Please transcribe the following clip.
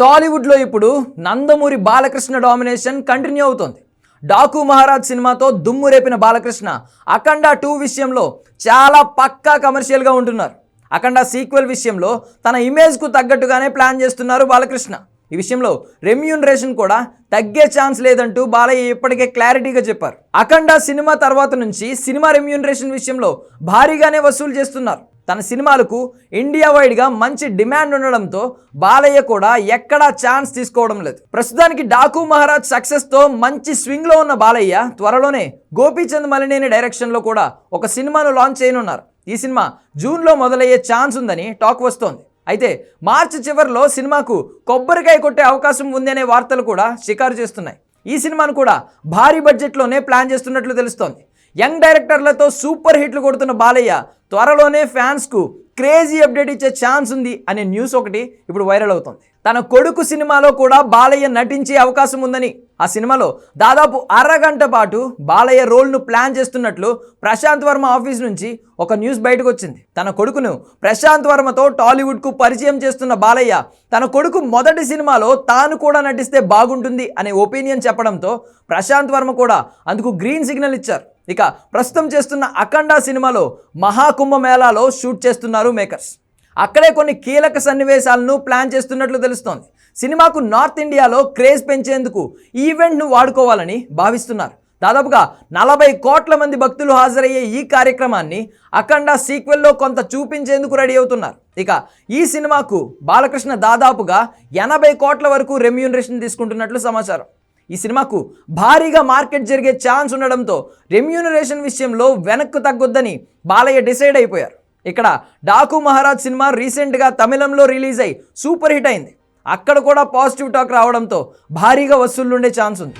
టాలీవుడ్లో ఇప్పుడు Nandamuri Balakrishna domination continue అవుతోంది. డాకు మహారాజ్ సినిమాతో దుమ్ము రేపిన బాలకృష్ణ అఖండ టూ విషయంలో చాలా పక్కా కమర్షియల్గా ఉంటున్నారు. అఖండ సీక్వెల్ విషయంలో తన ఇమేజ్కు తగ్గట్టుగానే ప్లాన్ చేస్తున్నారు బాలకృష్ణ. ఈ విషయంలో రెమ్యూనరేషన్ కూడా తగ్గే ఛాన్స్ లేదంటూ బాలయ్య ఇప్పటికే క్లారిటీగా చెప్పారు. అఖండ సినిమా తర్వాత నుంచి సినిమా రెమ్యూనరేషన్ విషయంలో భారీగానే వసూలు చేస్తున్నారు. తన సినిమాలకు ఇండియా వైడ్గా మంచి డిమాండ్ ఉండడంతో బాలయ్య కూడా ఎక్కడా ఛాన్స్ తీసుకోవడం లేదు. ప్రస్తుతానికి డాకు మహారాజ్ సక్సెస్తో మంచి స్వింగ్లో ఉన్న బాలయ్య త్వరలోనే గోపీచంద్ మలినేని డైరెక్షన్లో కూడా ఒక సినిమాను లాంచ్ చేయనున్నారు. ఈ సినిమా జూన్లో మొదలయ్యే ఛాన్స్ ఉందని టాక్ వస్తోంది. అయితే మార్చి చివరిలో సినిమాకు కొబ్బరికాయ కొట్టే అవకాశం ఉంది అనే వార్తలు కూడా షికారు చేస్తున్నాయి. ఈ సినిమాను కూడా భారీ బడ్జెట్లోనే ప్లాన్ చేస్తున్నట్లు తెలుస్తోంది. యంగ్ డైరెక్టర్లతో సూపర్ హిట్లు కొడుతున్న బాలయ్య త్వరలోనే ఫ్యాన్స్కు క్రేజీ అప్డేట్ ఇచ్చే ఛాన్స్ ఉంది అనే న్యూస్ ఒకటి ఇప్పుడు వైరల్ అవుతుంది. తన కొడుకు సినిమాలో కూడా బాలయ్య నటించే అవకాశం ఉందని ఆ సినిమాలో దాదాపు అరగంట పాటు బాలయ్య రోల్ను ప్లాన్ చేస్తున్నట్లు ప్రశాంత్ వర్మ ఆఫీస్ నుంచి ఒక న్యూస్ బయటకు వచ్చింది. తన కొడుకును ప్రశాంత్ వర్మతో టాలీవుడ్కు పరిచయం చేస్తున్న బాలయ్య తన కొడుకు మొదటి సినిమాలో తాను కూడా నటిస్తే బాగుంటుంది అనే ఒపీనియన్ చెప్పడంతో ప్రశాంత్ వర్మ కూడా అందుకు గ్రీన్ సిగ్నల్ ఇచ్చారు. ఇక ప్రస్తుతం చేస్తున్న అఖండ సినిమాలో మహాకుంభ మేళాలో షూట్ చేస్తున్నారు మేకర్స్. అక్కడే కొన్ని కీలక సన్నివేశాలను ప్లాన్ చేస్తున్నట్లు తెలుస్తోంది. సినిమాకు నార్త్ ఇండియాలో క్రేజ్ పెంచేందుకు ఈవెంట్ను వాడుకోవాలని భావిస్తున్నారు. దాదాపుగా నలభై కోట్ల మంది భక్తులు హాజరయ్యే ఈ కార్యక్రమాన్ని అఖండ సీక్వెల్లో కొంత చూపించేందుకు రెడీ అవుతున్నారు. ఇక ఈ సినిమాకు బాలకృష్ణ దాదాపుగా ఎనభై కోట్ల వరకు రెమ్యూనరేషన్ తీసుకుంటున్నట్లు సమాచారం. ఈ సినిమాకు భారీగా మార్కెట్ జరిగే ఛాన్స్ ఉండడంతో రెమ్యూనరేషన్ విషయంలో వెనక్కు తగ్గొద్దని బాలయ్య డిసైడ్ అయిపోయారు. ఇక్కడ డాకు మహారాజ్ సినిమా రీసెంట్గా తమిళంలో రిలీజ్ అయి సూపర్ హిట్ అయింది. అక్కడ కూడా పాజిటివ్ టాక్ రావడంతో భారీగా వసూళ్ళుండే ఛాన్స్ ఉంది.